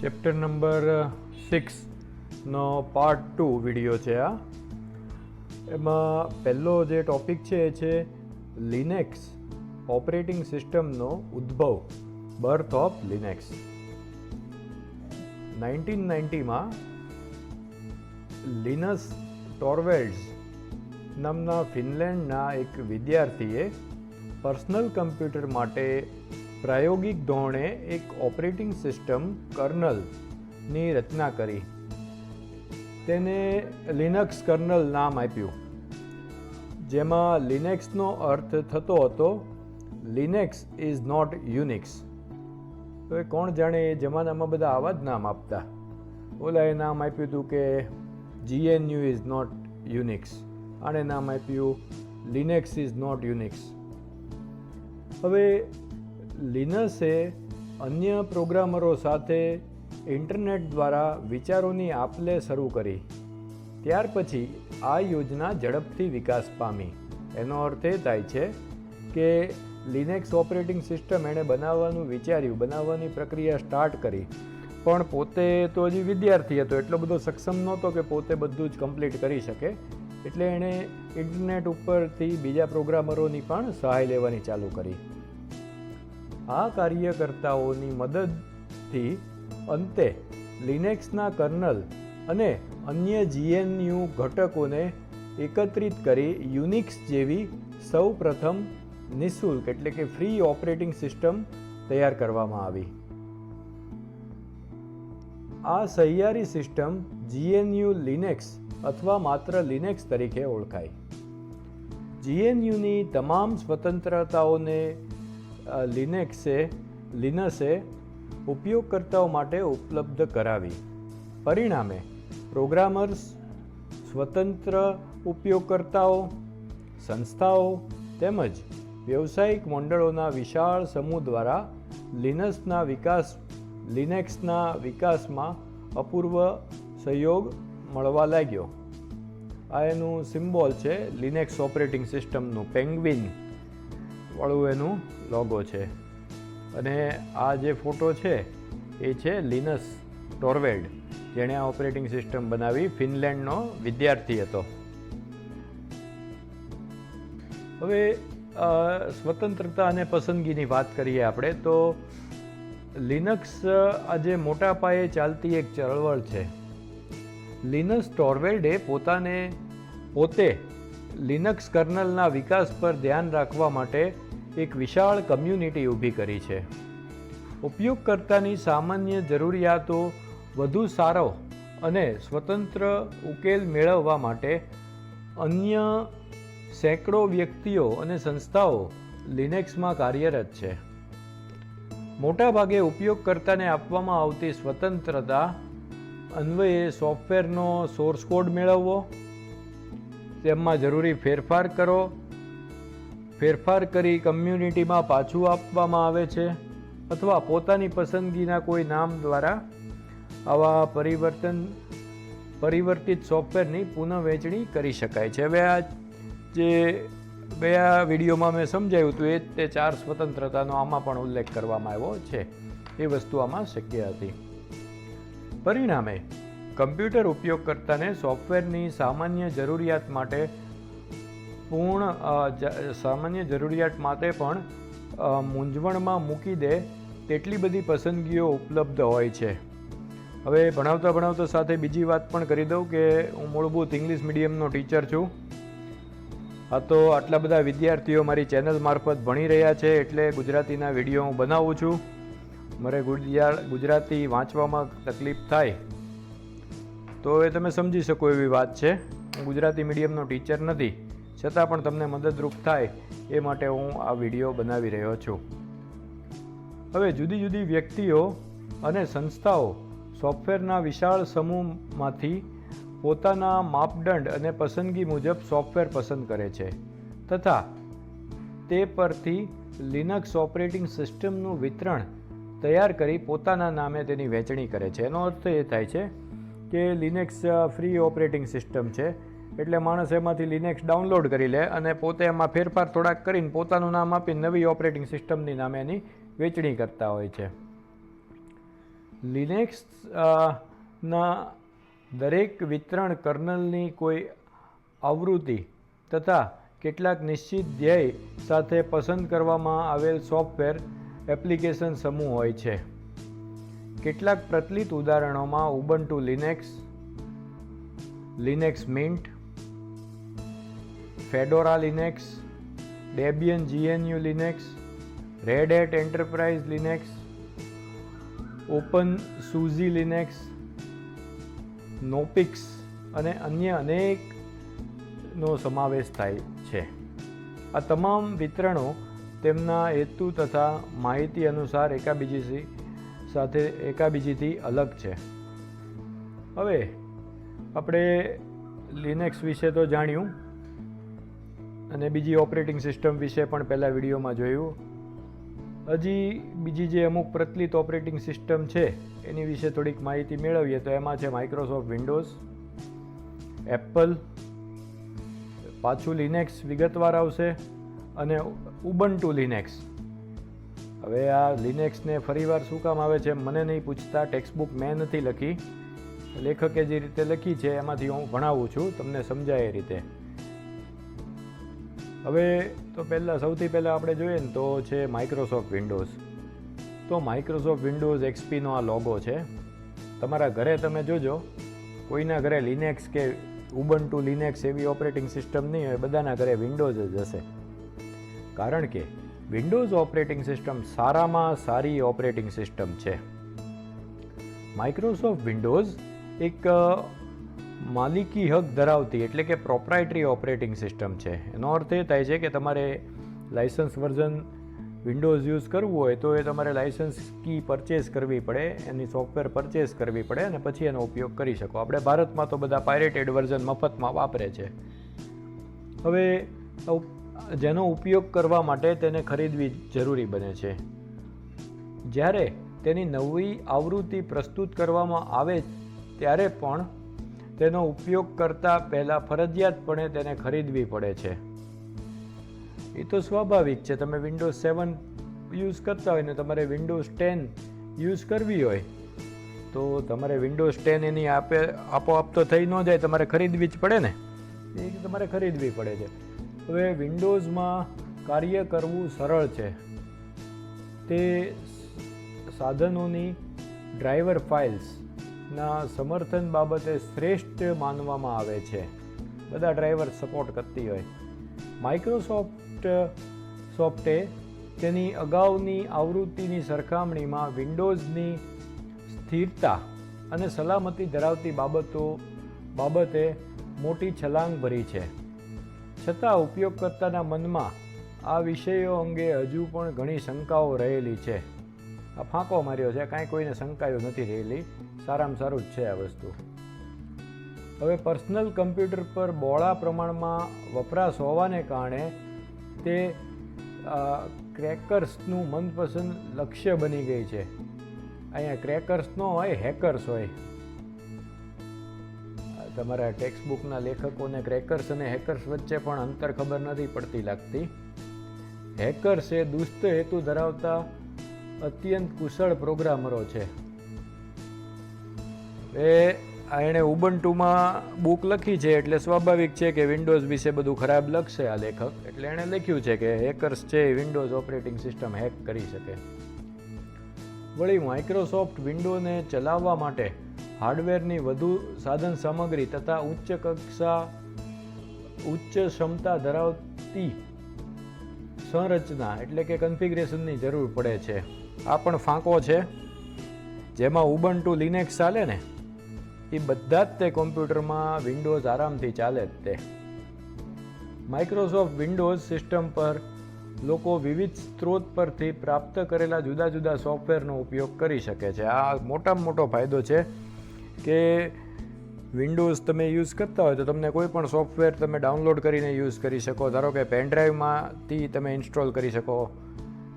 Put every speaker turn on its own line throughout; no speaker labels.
Chapter number સિક્સનો part two video છે આ. એમાં પહેલો જે ટોપિક છે એ છે લિનેક્સ ઓપરેટિંગ સિસ્ટમનો ઉદ્ભવ બર્થ ઓફ લિનેક્સ નાઇન્ટીન નાઇન્ટીમાં લિનસ ટોરવેલ્ડ્સ નામના ફિનલેન્ડના એક વિદ્યાર્થીએ પર્સનલ કમ્પ્યુટર માટે પ્રાયોગિક ધોરણે એક ઓપરેટિંગ સિસ્ટમ કર્નલની રચના કરી. તેને લિનક્સ કર્નલ નામ આપ્યું. જેમાં લિનેક્સનો અર્થ થતો હતો, લિનેક્સ ઇઝ નોટ યુનિક્સ. તો એ કોણ જાણે એ જમાનામાં બધા આવા જ નામ આપતા? ઓલાએ નામ આપ્યું હતું કે, જીએનયુ ઇઝ નોટ યુનિક્સ. આણે નામ આપ્યું, લિનેક્સ ઇઝ નોટ યુનિક્સ. હવે લિનસે અન્ય પ્રોગ્રામરો સાથે ઇન્ટરનેટ દ્વારા વિચારોની આપલે શરૂ કરી. ત્યાર પછી આ યોજના ઝડપથી વિકાસ પામી. એનો અર્થ એ થાય છે કે લિનેક્સ ઓપરેટિંગ સિસ્ટમ એણે બનાવવાનું વિચાર્યું, બનાવવાની પ્રક્રિયા સ્ટાર્ટ કરી. પણ પોતે તો હજી વિદ્યાર્થી હતો, એટલો બધો સક્ષમ નહોતો કે પોતે બધું જ કમ્પ્લીટ કરી શકે. એટલે એણે ઇન્ટરનેટ ઉપરથી બીજા પ્રોગ્રામરોની પણ સહાય લેવાની ચાલુ કરી. આ કાર્યકર્તાઓની મદદથી અંતે લિનેક્સના કર્નલ અને અન્ય જીએનયુ ઘટકોને એકત્રિત કરી યુનિક્સ જેવી સૌ પ્રથમ નિઃશુલ્ક એટલે કે ફ્રી ઓપરેટિંગ સિસ્ટમ તૈયાર કરવામાં આવી. આ સહિયારી સિસ્ટમ જીએનયુ લિનેક્સ અથવા માત્ર લિનેક્સ તરીકે ઓળખાય. જીએનયુની તમામ સ્વતંત્રતાઓને લિનેક્સે લિનસે ઉપયોગકર્તાઓ માટે ઉપલબ્ધ કરાવી. પરિણામે, પ્રોગ્રામર્સ, સ્વતંત્ર ઉપયોગકર્તાઓ, સંસ્થાઓ તેમજ વ્યવસાયિક મંડળોના વિશાળ સમૂહ દ્વારા લિનસના વિકાસ લિનેક્સના વિકાસમાં અપૂર્વ સહયોગ મળવા લાગ્યો. આ એનું સિમ્બોલ છે લિનેક્સ ઓપરેટિંગ સિસ્ટમનું પેંગ્વિન વાળું એનું લોગો છે. અને આ જે ફોટો છે, એ છે લિનસ ટોરવેલ્ડ જેણે આ ઓપરેટિંગ સિસ્ટમ બનાવી ફિનલેન્ડનો વિદ્યાર્થી હતો. હવે સ્વતંત્રતા અને પસંદગીની વાત કરીએ આપણે, તો લિનક્સ આજે મોટા પાયે ચાલતી એક ચળવળ છે. લિનસ ટોરવેલ્ડે પોતાને પોતે લિનક્સ કર્નલના વિકાસ પર ધ્યાન રાખવા માટે એક વિશાળ કમ્યુનિટી ઊભી કરી છે. ઉપયોગકર્તાની સામાન્ય જરૂરિયાતો વધુ સારો અને સ્વતંત્ર ઉકેલ મેળવવા માટે અન્ય સેંકડો વ્યક્તિઓ અને સંસ્થાઓ લિનેક્સમાં કાર્યરત છે. મોટાભાગે ઉપયોગકર્તાને આપવામાં આવતી સ્વતંત્રતા અન્વયે સોફ્ટવેરનો સોર્સ કોડ મેળવવો તેમાં જરૂરી ફેરફાર કરો ફેરફાર કરી કમ્યુનિટીમાં પાછું આપવામાં આવે છે અથવા પોતાની પસંદગીના કોઈ નામ દ્વારા આવા પરિવર્તન, પરિવર્તિત સોફ્ટવેરની પુનઃવેચણી કરી શકાય છે. હવે આ જે ગયા વિડીયોમાં મેં સમજાવ્યું હતું, એ તે ચાર સ્વતંત્રતાનો આમાં પણ ઉલ્લેખ કરવામાં આવ્યો છે. એ વસ્તુ આમાં શક્ય હતી. પરિણામે, કમ્પ્યુટર ઉપયોગકર્તાને સોફ્ટવેરની સામાન્ય જરૂરિયાત માટે પૂર્ણ સામાન્ય જરૂરિયાત માટે પણ મૂંઝવણમાં મૂકી દે તેટલી બધી પસંદગીઓ ઉપલબ્ધ હોય છે. હવે ભણાવતા ભણાવતા સાથે બીજી વાત પણ કરી દઉં કે હું મૂળભૂત ઇંગ્લિશ મીડિયમનો ટીચર છું. આ તો આટલા બધા વિદ્યાર્થીઓ મારી ચેનલ મારફત ભણી રહ્યા છે એટલે ગુજરાતીના વીડિયો હું બનાવું છું. મારે ગુજરા- ગુજરાતી વાંચવામાં તકલીફ થાય. તો એ તમે સમજી શકો એવી વાત છે. હું ગુજરાતી મીડિયમનો ટીચર નથી. છતાં પણ તમને મદદરૂપ થાય એ માટે હું આ વીડિયો બનાવી રહ્યો છું. હવે જુદી જુદી વ્યક્તિઓ અને સંસ્થાઓ સોફ્ટવેરના વિશાળ સમૂહમાંથી પોતાના માપદંડ અને પસંદગી મુજબ સોફ્ટવેર પસંદ કરે છે તથા તે પરથી લિનક્સ ઓપરેટિંગ સિસ્ટમનું વિતરણ તૈયાર કરી પોતાના નામે તેની વહેંચણી કરે છે. એનો અર્થ એ થાય છે કે લિનક્સ ફ્રી ઓપરેટિંગ સિસ્ટમ છે એટલે માણસ એમાંથી લિનેક્સ ડાઉનલોડ કરી લે અને પોતે એમાં ફેરફાર થોડાક કરીને પોતાનું નામ આપી નવી ઓપરેટિંગ સિસ્ટમની નામે એની વેચણી કરતા હોય છે. લિનેક્સ ના દરેક વિતરણ કર્નલની કોઈ આવૃત્તિ તથા કેટલાક નિશ્ચિત ધ્યેય સાથે પસંદ કરવામાં આવેલ સોફ્ટવેર એપ્લિકેશન સમૂહ હોય છે. કેટલાક પ્રચલિત ઉદાહરણોમાં Ubuntu Linux Linux Mint Fedora Linux Debian GNU Linux Red Hat Enterprise Linux Open SUSE Linux Knoppix અને અન્ય અનેકનો સમાવેશ થાય છે. આ તમામ વિતરણો તેમના હેતુ તથા માહિતી અનુસાર એકાબીજીથી સાથે એકાબીજીથી અલગ છે. હવે આપણે લિનેક્સ વિશે તો જાણ્યું. અને બીજી ઓપરેટિંગ સિસ્ટમ વિશે પણ પહેલાં વિડીયોમાં જોયું. હજી બીજી જે અમુક પ્રચલિત ઓપરેટિંગ સિસ્ટમ છે, એની વિશે થોડીક માહિતી મેળવીએ તો એમાં છે માઇક્રોસોફ્ટ વિન્ડોઝ એપલ પાછું લિનેક્સ વિગતવાર આવશે અને ઉબન્ટુ લિનેક્સ હવે આ લિનેક્સને ફરીવાર શું કામ આવે છે મને નહીં પૂછતા ટેક્સ્ટબુક મેં નથી લખી. લેખકે જે રીતે લખી છે એમાંથી હું ભણાવું છું, તમને સમજાય એ રીતે. હવે તો પહેલાં, સૌથી પહેલાં આપણે જોઈએ ને તો છે માઇક્રોસોફ્ટ વિન્ડોઝ તો માઇક્રોસોફ્ટ વિન્ડોઝ એક્સપીનો આ લોગો છે. તમારા ઘરે તમે જોજો, કોઈના ઘરે લિનેક્સ કે ઉબન્ટુ લિનેક્સ એવી ઓપરેટિંગ સિસ્ટમ નહીં હોય, બધાના ઘરે વિન્ડોઝ જ હશે. કારણ કે વિન્ડોઝ ઓપરેટિંગ સિસ્ટમ સારામાં સારી ઓપરેટિંગ સિસ્ટમ છે. માઇક્રોસોફ્ટ વિન્ડોઝ એક માલિકી હક ધરાવતી એટલે કે પ્રોપ્રાઇટરી ઓપરેટિંગ સિસ્ટમ છે. એનો અર્થ એ થાય છે કે તમારે લાઇસન્સ વર્ઝન વિન્ડોઝ યુઝ કરવું હોય તો એ તમારે લાઇસન્સ કી પરચેસ કરવી પડે, એની સોફ્ટવેર પરચેસ કરવી પડે અને પછી એનો ઉપયોગ કરી શકો. આપણે ભારતમાં તો બધા પાયરેટેડ વર્ઝન મફતમાં વાપરે છે. હવે જેનો ઉપયોગ કરવા માટે તેને ખરીદવી જરૂરી બને છે. જ્યારે તેની નવી આવૃત્તિ પ્રસ્તુત કરવામાં આવે ત્યારે પણ તેનો ઉપયોગ કરતાં પહેલાં ફરજિયાતપણે તેને ખરીદવી પડે છે. એ તો સ્વાભાવિક છે. તમે વિન્ડોઝ સેવન યુઝ કરતા હોય ને તમારે વિન્ડોઝ ટેન યુઝ કરવી હોય, તો તમારે વિન્ડોઝ ટેન એની આપે, આપોઆપ તો થઈ ન જાય, તમારે ખરીદવી જ પડે ને? એ તમારે ખરીદવી પડે છે. હવે વિન્ડોઝમાં કાર્ય કરવું સરળ છે. તે સાધનોની ડ્રાઈવર ફાઇલ્સના સમર્થન બાબતે શ્રેષ્ઠ માનવામાં આવે છે. બધા ડ્રાઈવર સપોર્ટ કરતી હોય. માઇક્રોસોફ્ટ સોફ્ટે તેની અગાઉની આવૃત્તિની સરખામણીમાં વિન્ડોઝની સ્થિરતા અને સલામતી ધરાવતી બાબતો બાબતે મોટી છલાંગ ભરી છે. છતાં ઉપયોગકર્તાના મનમાં આ વિષયો અંગે હજુ પણ ઘણી શંકાઓ રહેલી છે. ફાંકો માર્યો છે, કાંઈ કોઈને શંકાયો નથી રહેલી સારામાં સારું જ છે આ વસ્તુ. હવે પર્સનલ કમ્પ્યુટર પર બહોળા પ્રમાણમાં વપરાશ હોવાને કારણે તે ક્રેકર્સનું મનપસંદ લક્ષ્ય બની ગઈ છે. અહીંયા ક્રેકર્સ ન હોય, હેકર્સ હોય. તમારા ટેક્સ્ટ બુકના લેખકોને ક્રેકર્સ અને હેકર્સ વચ્ચે પણ અંતર ખબર નથી પડતી લાગતી. હેકર્સ એ દુષ્ટ હેતુ ધરાવતા અત્યંત કુશળ પ્રોગ્રામરો છે. એ એણે ઉબન્ટુમાં બુક લખી છે એટલે સ્વાભાવિક છે કે વિન્ડોઝ વિશે બધું ખરાબ લખશે આ લેખક. એટલે એણે લખ્યું છે કે હેકર્સ છે એ વિન્ડોઝ ઓપરેટિંગ સિસ્ટમ હેક કરી શકે. વળી માઇક્રોસોફ્ટ વિન્ડોને ચલાવવા માટે હાર્ડવેરની વધુ સાધન સામગ્રી તથા ઉચ્ચ કક્ષા, ઉચ્ચ ક્ષમતા ધરાવતી સંરચના એટલે કે કન્ફિગરેશનની જરૂર પડે છે. આ પણ ફાંકો છે. જેમાં ઉબન્ટુ લિનેક્સ ચાલે ને, એ બધા જ તે કોમ્પ્યુટરમાં વિન્ડોઝ આરામથી ચાલે જ તે. માઇક્રોસોફ્ટ વિન્ડોઝ સિસ્ટમ પર લોકો વિવિધ સ્ત્રોત પરથી પ્રાપ્ત કરેલા જુદા જુદા સોફ્ટવેરનો ઉપયોગ કરી શકે છે. આ મોટામાં મોટો ફાયદો છે કે વિન્ડોઝ તમે યુઝ કરતા હોય તો તમને કોઈ પણ સોફ્ટવેર તમે ડાઉનલોડ કરીને યુઝ કરી શકો. ધારો કે પેનડ્રાઈવમાંથી તમે ઇન્સ્ટોલ કરી શકો.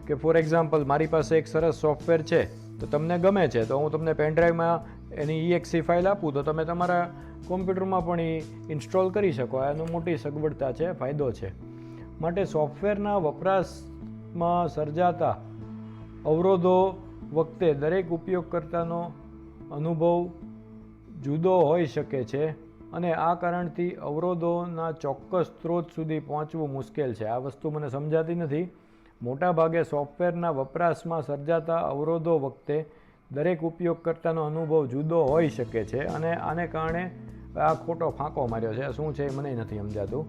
કે ફોર એક્ઝામ્પલ મારી પાસે એક સરસ સોફ્ટવેર છે, તો તમને ગમે છે, તો હું તમને પેનડ્રાઈવમાં એની ઈએક્સી ફાઇલ આપું, તો તમે તમારા કોમ્પ્યુટરમાં પણ એ ઇન્સ્ટોલ કરી શકો. એનું મોટી સગવડતા છે, ફાયદો છે. માટે સોફ્ટવેરના વપરાશમાં સર્જાતા અવરોધો વખતે દરેક ઉપયોગકર્તાનો અનુભવ જુદો હોઈ શકે છે અને આ કારણથી અવરોધોના ચોક્કસ સ્ત્રોત સુધી પહોંચવું મુશ્કેલ છે. આ વસ્તુ મને સમજાતી નથી. મોટાભાગે સોફ્ટવેરના વપરાશમાં સર્જાતા અવરોધો વખતે દરેક ઉપયોગકર્તાનો અનુભવ જુદો હોઈ શકે છે અને આને કારણે આ ખોટો ફાંકો માર્યો છે. શું છે એ મને નથી સમજાતું.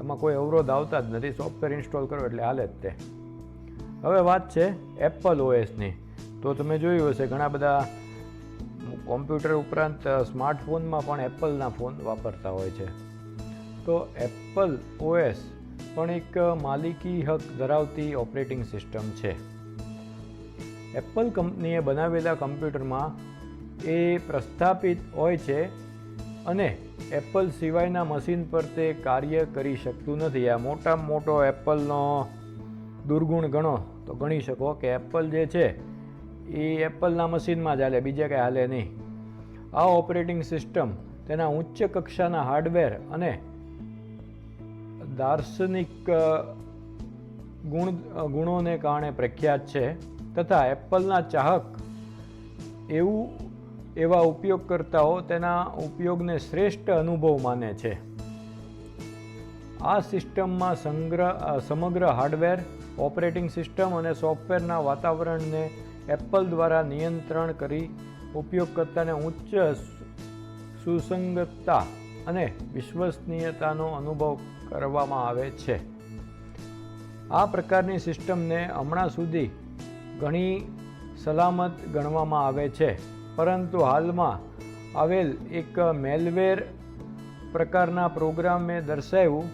એમાં કોઈ અવરોધ આવતા જ નથી. સોફ્ટવેર ઇન્સ્ટોલ કરો એટલે હાલે જ તે. હવે વાત છે એપલ ઓએસની. તો તમે જોયું હશે ઘણા બધા કોમ્પ્યુટર ઉપરાંત સ્માર્ટફોનમાં પણ એપલના ફોન વાપરતા હોય છે. તો એપલ ઓએસ પણ એક માલિકી હક ધરાવતી ઓપરેટિંગ સિસ્ટમ છે. એપલ કંપનીએ બનાવેલા કમ્પ્યુટરમાં એ પ્રસ્થાપિત હોય છે અને એપલ સિવાયના મશીન પર તે કાર્ય કરી શકતું નથી. આ મોટામાં મોટો એપલનો દુર્ગુણ ગણો તો ગણી શકો કે એપલ જે છે એ એપલના મશીનમાં જ હાલે, બીજે કાંઈ હાલે નહીં. આ ઓપરેટિંગ સિસ્ટમ તેના ઉચ્ચ કક્ષાના હાર્ડવેર અને દાર્શનિક ગુણ ગુણોને કારણે પ્રખ્યાત છે તથા એપલના ચાહક એવું, એવા ઉપયોગકર્તાઓ તેના ઉપયોગને શ્રેષ્ઠ અનુભવ માને છે. આ સિસ્ટમમાં સંગ્રહ સમગ્ર હાર્ડવેર, ઓપરેટિંગ સિસ્ટમ અને સોફ્ટવેરના વાતાવરણને એપલ દ્વારા નિયંત્રણ કરી ઉપયોગકર્તાને ઉચ્ચ સુસંગતતા અને વિશ્વસનીયતાનો અનુભવ કરવામાં આવે છે. આ પ્રકારની સિસ્ટમને હમણાં સુધી ઘણી સલામત ગણવામાં આવે છે. પરંતુ હાલમાં આવેલ એક મેલવેર પ્રકારના પ્રોગ્રામે દર્શાવ્યું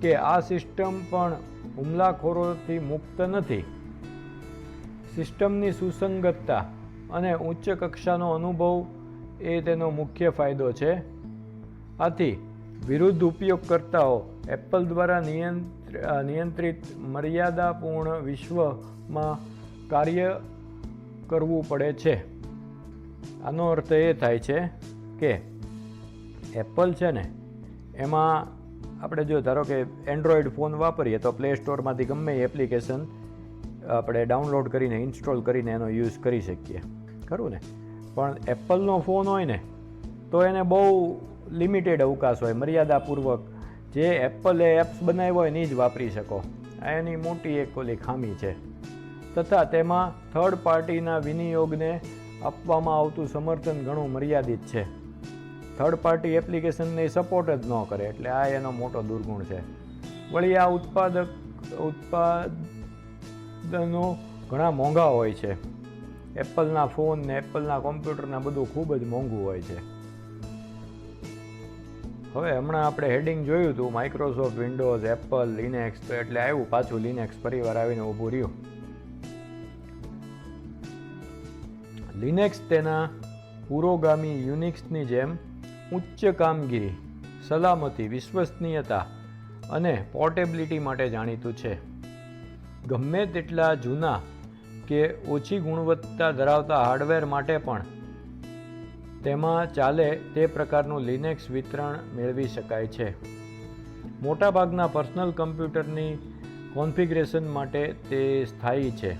કે આ સિસ્ટમ પણ હુમલાખોરોથી મુક્ત નથી. સિસ્ટમની સુસંગતતા અને ઉચ્ચ કક્ષાનો અનુભવ એ તેનો મુખ્ય ફાયદો છે. આથી વિરુદ્ધ ઉપયોગકર્તાઓ એપલ દ્વારા નિયંત્રિત મર્યાદાપૂર્ણ વિશ્વમાં કાર્ય કરવું પડે છે. આનો અર્થ એ થાય છે કે એપલ છે ને, એમાં આપણે જો ધારો કે એન્ડ્રોઈડ ફોન વાપરીએ તો પ્લે સ્ટોરમાંથી ગમે એપ્લિકેશન આપણે ડાઉનલોડ કરીને, ઇન્સ્ટોલ કરીને એનો યુઝ કરી શકીએ. ખરું ને? પણ એપલનો ફોન હોય ને, તો એને બહુ લિમિટેડ અવકાશ હોય, મર્યાદાપૂર્વક જે એપલે એપ્સ બનાવ્યો હોય એની જ વાપરી શકો. આ એની મોટી એક ઓલી ખામી છે. તથા તેમાં થર્ડ પાર્ટીના વિનિયોગને આપવામાં આવતું સમર્થન ઘણું મર્યાદિત છે. થર્ડ પાર્ટી એપ્લિકેશનને સપોર્ટ જ ન કરે, એટલે આ એનો મોટો દુર્ગુણ છે. વળી આ ઉત્પાદક, ઉત્પાદનો ઘણા મોંઘા હોય છે. એપલના ફોન ને એપલના કોમ્પ્યુટરના બધું ખૂબ જ મોંઘું હોય છે. હવે હમણાં આપણે હેડિંગ જોયું હતું માઇક્રોસોફ્ટ વિન્ડોઝ એપલ લિનેક્સ તો એટલે આવ્યું પાછું લિનેક્સ પરિવાર આવીને ઊભું રહ્યું. લિનેક્સ તેના પુરોગામી યુનિક્સની જેમ ઉચ્ચ કામગીરી, સલામતી, વિશ્વસનીયતા અને પોર્ટેબિલિટી માટે જાણીતું છે. ગમે તેટલા જૂના કે ઓછી ગુણવત્તા ધરાવતા હાર્ડવેર માટે પણ તેમાં ચાલે તે પ્રકારનું લિનેક્સ વિતરણ મેળવી શકાય છે. મોટાભાગના પર્સનલ કમ્પ્યુટરની કોન્ફિગરેશન માટે તે સ્થાયી છે.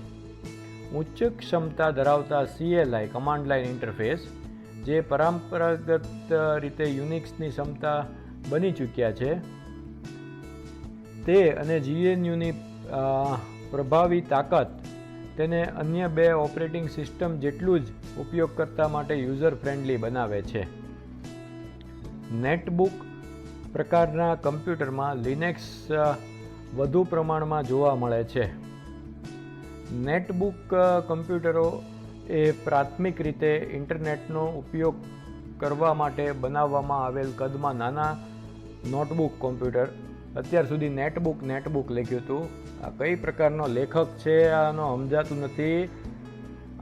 ઉચ્ચ ક્ષમતા ધરાવતા સીએલઆઈ કમાન્ડ લાઇન ઇન્ટરફેસ જે પરંપરાગત રીતે યુનિક્સની ક્ષમતા બની ચૂક્યા છે. તે અને જીએનયુની પ્રભાવી તાકાત તેને અન્ય બે ઓપરેટિંગ સિસ્ટમ જેટલું જ ઉપયોગકર્તા માટે યુઝર ફ્રેન્ડલી બનાવે છે. નેટબુક પ્રકારના કમ્પ્યુટરમાં લિનેક્સ વધુ પ્રમાણમાં જોવા મળે છે. નેટબુક કમ્પ્યુટરો એ પ્રાથમિક રીતે ઇન્ટરનેટનો ઉપયોગ કરવા માટે બનાવવામાં આવેલ કદમાં નાના નોટબુક કોમ્પ્યુટર. અત્યાર સુધી નેટબુક નેટબુક લખ્યું હતું. આ કઈ પ્રકારનો લેખક છે, આનો સમજાતું નથી.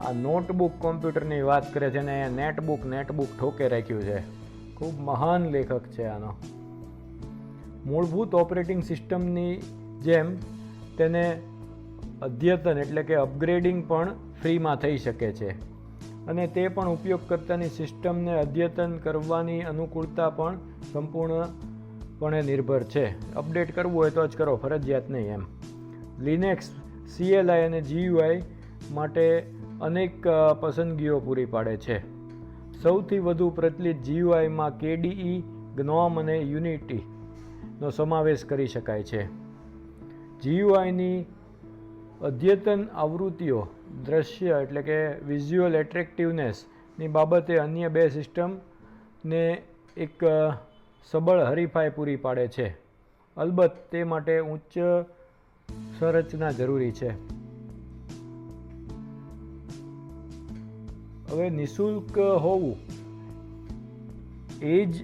આ નોટબુક કોમ્પ્યુટરની વાત કરે છે ને નેટબુક નેટબુક ઠોકે રાખ્યું છે. ખૂબ મહાન લેખક છે આનો. મૂળભૂત ઓપરેટિંગ સિસ્ટમની જેમ તેને અદ્યતન એટલે કે અપગ્રેડિંગ પણ ફ્રીમાં થઈ શકે છે. અને તે પણ ઉપયોગકર્તાની સિસ્ટમને અદ્યતન કરવાની અનુકૂળતા પણ સંપૂર્ણપણે નિર્ભર છે. અપડેટ કરવું હોય તો જ કરો, ફરજિયાત નહીં એમ. લિનેક્સ સીએલઆઈ અને જીયુઆઈ માટે અનેક પસંદગીઓ પૂરી પાડે છે. સૌથી વધુ પ્રચલિત જીયુઆઈમાં કેડીઈ ગ્નોમ અને યુનિટીનો સમાવેશ કરી શકાય છે. જીયુઆઈની અદ્યતન આવૃત્તિઓ, દ્રશ્ય એટલે કે વિઝ્યુઅલ એટ્રેક્ટિવનેસની બાબતે અન્ય બે સિસ્ટમને એક સબળ હરીફાઈ પૂરી પાડે છે. અલબત્ત તે માટે ઉચ્ચ સંરચના જરૂરી છે. હવે નિઃશુલ્ક હોવું એ જ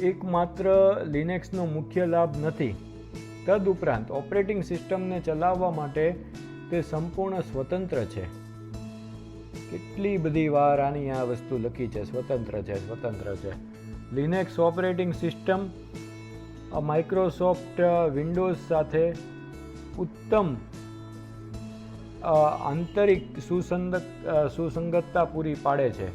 એકમાત્ર લિનેક્સનો મુખ્ય લાભ નથી. તદુપરાંત ઓપરેટિંગ સિસ્ટમને ચલાવવા માટે તે સંપૂર્ણ સ્વતંત્ર છે. કેટલી બધી વાર આની આ વસ્તુ લખી છે, સ્વતંત્ર છે સ્વતંત્ર છે. Linux operating system Microsoft Windows સાથે ઉત્તમ આંતરિક સુસંગત સુસંગતતા પૂરી પાડે છે.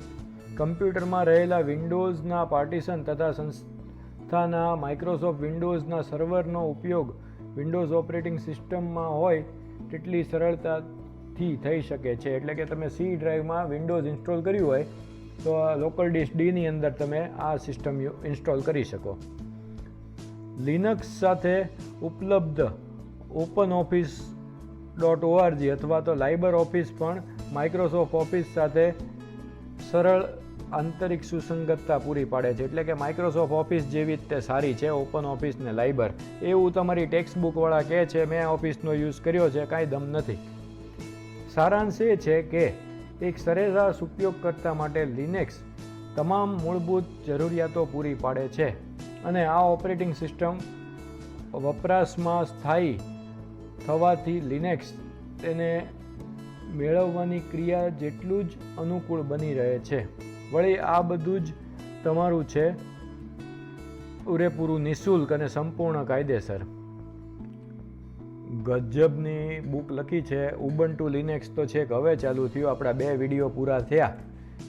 કમ્પ્યુટરમાં રહેલા વિન્ડોઝના પાર્ટીશન તથા સંસ્થાના માઇક્રોસોફ્ટ વિન્ડોઝના સર્વરનો ઉપયોગ વિન્ડોઝ ઓપરેટિંગ સિસ્ટમમાં હોય તેટલી સરળતાથી થઈ શકે છે. એટલે કે તમે સી ડ્રાઈવમાં વિન્ડોઝ ઇન્સ્ટોલ કર્યું હોય, તો લોકલ ડિસ્ક ડીની અંદર તમે આ સિસ્ટમ ઇન્સ્ટોલ કરી શકો. લિનક્સ સાથે ઉપલબ્ધ ઓપન ઓફિસ ડોટ ઓઆરજી અથવા તો લાઇબર ઓફિસ પણ માઇક્રોસોફ્ટ ઓફિસ સાથે સરળ આંતરિક સુસંગતતા પૂરી પાડે છે. એટલે કે માઇક્રોસોફ્ટ ઓફિસ જેવી જ તે સારી છે ઓપન ઓફિસ ને લાઇબર એવું તમારી ટેક્સ્ટ બુકવાળા કહે છે, મેં ઓફિસનો યુઝ કર્યો છે, કાંઈ દમ નથી. સારાંશ એ છે કે એક સરેરાશ ઉપયોગકર્તા માટે લિનેક્સ તમામ મૂળભૂત જરૂરિયાતો પૂરી પાડે છે. અને આ ઓપરેટિંગ સિસ્ટમ વપરાશમાં સ્થાયી થવાથી લિનેક્સ તેને મેળવવાની ક્રિયા જેટલું જ અનુકૂળ બની રહે છે. વળી આ બધું જ તમારું છે. પૂરેપૂરું નિઃશુલ્ક અને સંપૂર્ણ કાયદેસર. ગજબની બુક લખી છે. ઉબન ટુ લિનેક્સ તો છેક હવે ચાલુ થયું. આપણા બે વીડિયો પૂરા થયા.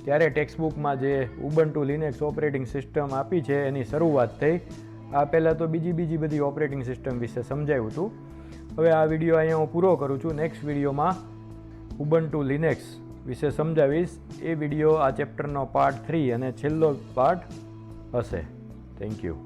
ત્યારે ટેક્સ્ટબુકમાં જે Ubuntu Linux operating system આપી છે એની શરૂઆત થઈ. આ પહેલાં તો બીજી બીજી બધી ઓપરેટિંગ સિસ્ટમ વિશે સમજાવ્યું હતું. હવે આ વીડિયો અહીંયા હું પૂરો કરું છું. નેક્સ્ટ વિડીયોમાં ઉબન્ટુ લિનેક્સ વિશે સમજાવીશ. એ વીડિયો આ ચેપ્ટરનો પાર્ટ થ્રી અને છેલ્લો પાર્ટ હશે. Thank you